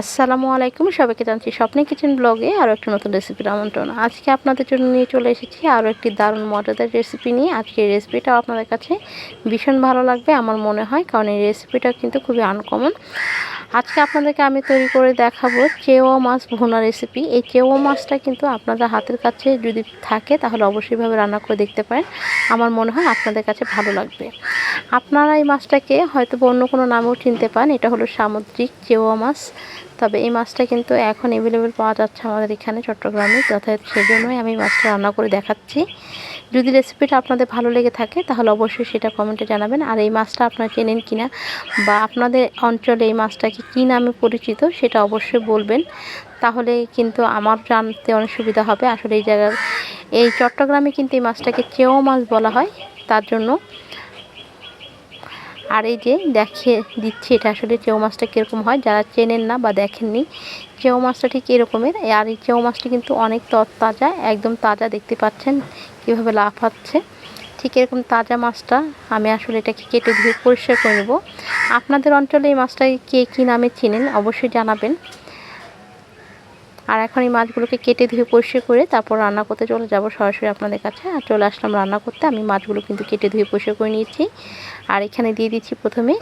আসসালামু আলাইকুম, সবাইকে জানছি স্বপ্নে কিচেন ব্লগে আরও একটা নতুন রেসিপির আমন্ত্রণ। আজকে আপনাদের জন্য নিয়ে চলে এসেছি আরও একটি দারুণ মজাদার রেসিপি নিয়ে। আজকে এই রেসিপিটাও আপনাদের কাছে ভীষণ ভালো লাগবে আমার মনে হয়, কারণ এই রেসিপিটা কিন্তু খুবই আনকমন আজকে আপনাদেরকে আমি তৈরি করে দেখাবো চেওয়া মাছ ভুনা রেসিপি এই চেওয়া মাছটা কিন্তু আপনাদের হাতের কাছে যদি থাকে, তাহলে অবশ্যইভাবে রান্না করে দেখতে পারেন। আমার মনে হয় আপনাদের কাছে ভালো লাগবে। আপনারা এই মাছটাকে হয়তো অন্য কোনো নামেও চিনতে পান এটা হলো সামুদ্রিক চেওয়া মাছ। তবে এই মাছটা কিন্তু এখন অ্যাভেলেবেল পাওয়া যাচ্ছে আমাদের এখানে চট্টগ্রামে। যথাযথ সেজন্যই আমি মাছটা রান্না করে দেখাচ্ছি। যদি রেসিপিটা আপনাদের ভালো লেগে থাকে, তাহলে অবশ্যই সেটা কমেন্টে জানাবেন। আর এই মাছটা আপনারা চেনেন কিনা বা আপনাদের অঞ্চলে এই মাছটাকে কী নামে পরিচিত, সেটা অবশ্যই বলবেন। তাহলে কিন্তু আমার জানতে অনেক সুবিধা হবে। আসলে এই জায়গার এই চট্টগ্রামে কিন্তু এই মাছটাকে চেও মাছ বলা হয়। তার জন্য আর এই যে দেখিয়ে দিচ্ছি এটা আসলে চেউ মাছটা কীরকম হয়, যারা চেনেন না বা দেখেননি চেউ মাছটা ঠিক এরকমের। আর এই চেউ মাছটা কিন্তু অনেক তরতাজা, একদম তাজা দেখতে পাচ্ছেন কীভাবে লাফাচ্ছে ঠিক এরকম তাজা মাছটা আমি আসলে এটাকে কেটে ধুয়ে পরিষ্কার করে নেব। আপনাদের অঞ্চলে এই মাছটাকে কে কী নামে চিনেন অবশ্যই জানাবেন। আর এখন এই মাছগুলোকে কেটে ধুয়ে পরিষ্কার করে তারপর রান্না করতে চলে যাব সরাসরি আপনাদের কাছে। আর চলে আসলাম রান্না করতে। আমি মাছগুলো কিন্তু কেটে ধুয়ে পরিষ্কার করে নিয়েছি। আর এখানে দিয়ে দিচ্ছি প্রথমে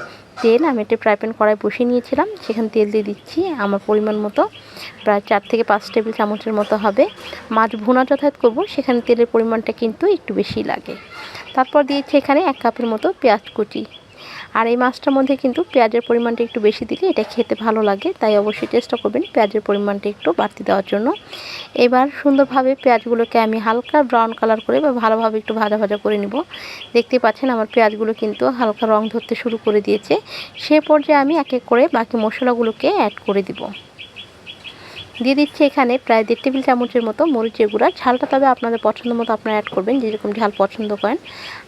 তেল। আমি একটা ফ্রাই প্যান কড়াই বসিয়ে নিয়েছিলাম। সেখানে তেল দিয়ে দিচ্ছি আমার পরিমাণ মতো। প্রায় চার থেকে পাঁচ টেবিল চামচের মতো হবে। মাছ ভুনা যথাযথ করব, সেখানে তেলের পরিমাণটা কিন্তু একটু বেশি লাগে। তারপর দিয়েছি এখানে এক কাপের মতো পেঁয়াজ কুচি। আর এই মাছটার মধ্যে কিন্তু পেঁয়াজের পরিমাণটা একটু বেশি দিলে এটা খেতে ভালো লাগে, তাই অবশ্যই চেষ্টা করবেন পেঁয়াজের পরিমাণটা একটু বাড়তি দেওয়ার জন্য। এবার সুন্দরভাবে পেঁয়াজগুলোকে আমি হালকা ব্রাউন কালার করে বা ভালোভাবে একটু ভাজা ভাজা করে নিব। দেখতে পাচ্ছেন আমার পেঁয়াজগুলো কিন্তু হালকা রং ধরতে শুরু করে দিয়েছে। সে পর্যায়ে আমি এক এক করে বাকি মশলাগুলোকে অ্যাড করে দিব। দিয়ে দিচ্ছি এখানে প্রায় দেড় টেবিল চামচের মতো মরিচের গুঁড়া। ঝালটা তবে আপনাদের পছন্দ মতো আপনারা অ্যাড করবেন, যেরকম ঝাল পছন্দ করেন।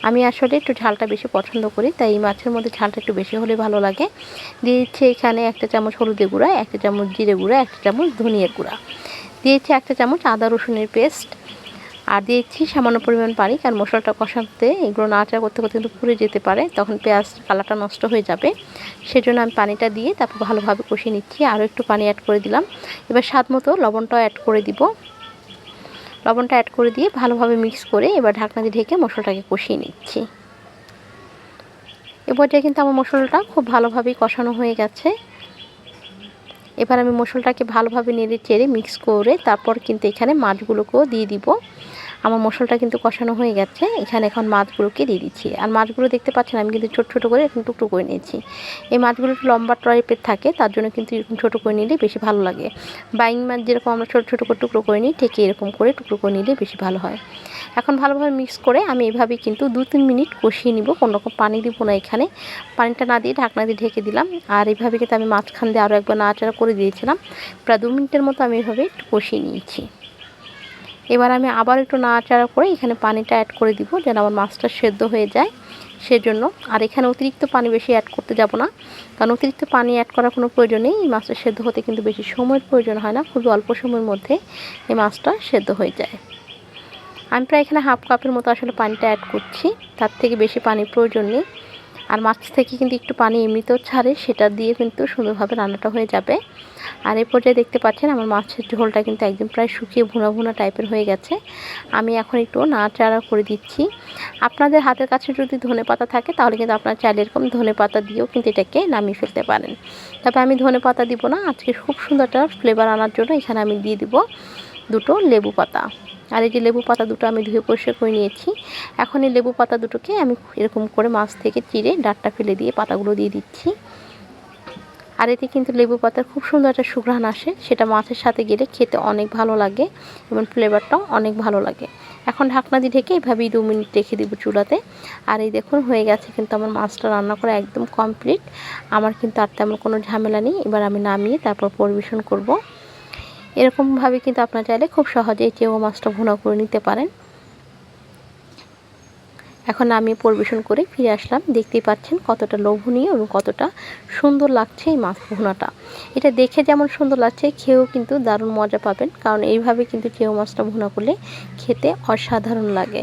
আমি আসলে একটু ঝালটা বেশি পছন্দ করি, তাই এই মাছের মধ্যে ঝালটা একটু বেশি হলে ভালো লাগে। দিয়ে দিচ্ছি এখানে একটা চামচ হলুদের গুঁড়া, একটা চামচ জিরে গুঁড়া, একটা চামচ ধনিয়ার গুঁড়া। দিয়েছি একটা চামচ আদা রসুনের পেস্ট আর দিয়েছি সামান্য পরিমাণ পানি, কারণ মশলাটা কষাতে, এগুলো নাড়াচাড়া করতে করতে কিন্তু পুড়ে যেতে পারে, তখন পেঁয়াজ কালারটা নষ্ট হয়ে যাবে। সেজন্য আমি পানিটা দিয়ে তারপর ভালোভাবে কষিয়ে নিচ্ছি, আরও একটু পানি অ্যাড করে দিলাম। এবার স্বাদ মতো লবণটাও অ্যাড করে দিব। লবণটা অ্যাড করে দিয়ে ভালোভাবে মিক্স করে এবার ঢাকনা দিয়ে ঢেকে মশলাটাকে কষিয়ে নিচ্ছি। এ পর্যায়ে কিন্তু আমার মশলাটা খুব ভালোভাবেই কষানো হয়ে গেছে। এবার আমি মশলাটাকে ভালোভাবে নেড়ে চেড়ে মিক্স করে তারপর কিন্তু এখানে মাছগুলোকেও দিয়ে দিব। আমার মশলাটা কিন্তু কষানো হয়ে গেছে। এখানে এখন মাছগুলোকে দিয়ে দিচ্ছি। আর মাছগুলো দেখতে পাচ্ছেন, আমি কিন্তু ছোটো ছোটো করে এখন টুকরো করে নিয়েছি। এই মাছগুলো একটু লম্বা টাইপের থাকে, তার জন্য কিন্তু এরকম ছোটো করে নিলে বেশি ভালো লাগে। বাইং মাছ যেরকম আমরা ছোটো ছোটো করে টুকরো করে নিই, ঠিক এরকম করে টুকরো করে নিলে বেশি ভালো হয়। এখন ভালোভাবে মিক্স করে আমি এভাবেই কিন্তু দু তিন মিনিট কষিয়ে নিব, কোনো রকম পানি দিব না এখানে। পানিটা না দিয়ে ঢাকনা দিয়ে ঢেকে দিলাম। আর এইভাবে কিন্তু আমি মাঝখান দিয়ে আরও একবার নাড়াচাড়া করে দিয়েছিলাম। প্রায় দু মিনিটের মতো আমি এভাবে একটু কষিয়ে নিয়েছি। এবার আমি আবার একটু নাড়াচাড়া করে এখানে পানিটা অ্যাড করে দিব যেন আমার মাছটা সেদ্ধ হয়ে যায়। সেজন্য, আর এখানে অতিরিক্ত পানি বেশি অ্যাড করতে যাব না, কারণ অতিরিক্ত পানি অ্যাড করার কোনো প্রয়োজন নেই। এই মাছটা সেদ্ধ হতে কিন্তু বেশি সময়ের প্রয়োজন হয় না, খুবই অল্প সময়ের মধ্যে এই মাছটা সেদ্ধ হয়ে যায়। আমি প্রায় এখানে হাফ কাপের মতো আসলে পানিটা অ্যাড করছি, তার থেকে বেশি পানির প্রয়োজন নেই। আর মাছ থেকে কিন্তু একটু পানি এমনিতেও ছাড়ে, সেটা দিয়ে কিন্তু সুন্দরভাবে রান্নাটা হয়ে যাবে। আর এই পর্যায়ে দেখতে পাচ্ছেন আমার মাছের ঝোলটা কিন্তু একদম প্রায় শুকিয়ে ভুনা ভুনা টাইপের হয়ে গেছে। আমি এখন একটু নাড়াচাড়া করে দিচ্ছি। আপনাদের হাতের কাছে যদি ধনে পাতা থাকে, তাহলে কিন্তু আপনার চাইলে এরকম ধনে পাতা দিয়েও কিন্তু এটাকে নামিয়ে ফেলতে পারেন। তবে আমি ধনে পাতা দিব না, আজকে খুব সুন্দর ফ্লেভার আনার জন্য এখানে আমি দিয়ে দিব দুটো লেবু পাতা। আর এই যে লেবু পাতা দুটো আমি ধুয়ে পরিষ্কার করে নিয়েছি। এখন এই লেবু পাতা দুটোকে আমি এরকম করে মাছ থেকে চিড়ে ডাটটা ফেলে দিয়ে পাতাগুলো দিয়ে দিচ্ছি। আর এতে কিন্তু লেবু পাতার খুব সুন্দর একটা সুঘ্রাণ আসে, সেটা মাছের সাথে গেলে খেতে অনেক ভালো লাগে এবং ফ্লেভারটাও অনেক ভালো লাগে। এখন ঢাকনা দিয়ে ঢেকে এইভাবেই দু মিনিট রেখে দেবো চুলাতে। আর এই দেখুন হয়ে গেছে কিন্তু আমার মাছটা রান্না করা একদম কমপ্লিট আমার কিন্তু আর তেমন কোনো ঝামেলা নেই, এবার আমি নামিয়ে তারপর পরিবেশন করব। এরকমভাবে কিন্তু আপনার চাইলে খুব সহজেই চেও মাছটা ভুনা করে নিতে পারেন। এখন আমি পরিবেশন করে ফিরে আসলাম। দেখতেই পাচ্ছেন কতটা লোভনীয় এবং কতটা সুন্দর লাগছে এই মাছ ভুনাটা। এটা দেখে যেমন সুন্দর লাগছে, খেয়েও কিন্তু দারুণ মজা পাবেন, কারণ এইভাবে কিন্তু চেও মাছটা ভুনা করলে খেতে অসাধারণ লাগে।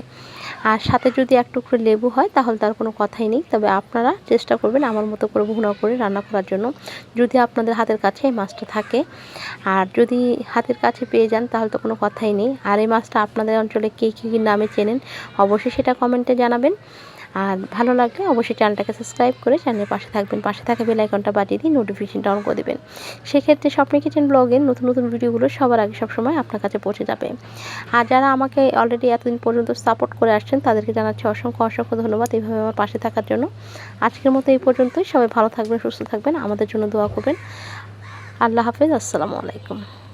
আর সাথে যদি এক টুকরো লেবু হয়, তাহলে তার কোনো কথাই নেই। তবে আপনারা চেষ্টা করবেন আমার মতো করে ভুনা করে রান্না করার জন্য। যদি আপনাদের হাতের কাছে এই মাছটা থাকে, আর যদি হাতের কাছে পেয়ে যান, তাহলে তো কোনো কথাই নেই। আর এই মাছটা আপনাদের অঞ্চলে কে কী নামে চেনেন, অবশ্যই সেটা কমেন্টে জানাবেন। আর ভালো লাগলে অবশ্যই চ্যানেলটাকে সাবস্ক্রাইব করে চ্যানেলের পাশে থাকবেন। পাশে থাকা বেল আইকনটা বাজিয়ে দিয়ে নোটিফিকেশনটা অন করে দেবেন। সেক্ষেত্রে স্বপ্নে কিচেন ব্লগের নতুন নতুন ভিডিওগুলো সবার আগে সবসময় আপনার কাছে পৌঁছে যাবে। আর যারা আমাকে অলরেডি এতদিন পর্যন্ত সাপোর্ট করে আসছেন, তাদেরকে জানাচ্ছি অসংখ্য অসংখ্য ধন্যবাদ এইভাবে আমার পাশে থাকার জন্য। আজকের মতো এই পর্যন্তই। সবাই ভালো থাকবেন, সুস্থ থাকবেন। আমাদের জন্য দোয়া করবেন। আল্লাহ হাফেজ। আসসালামু আলাইকুম।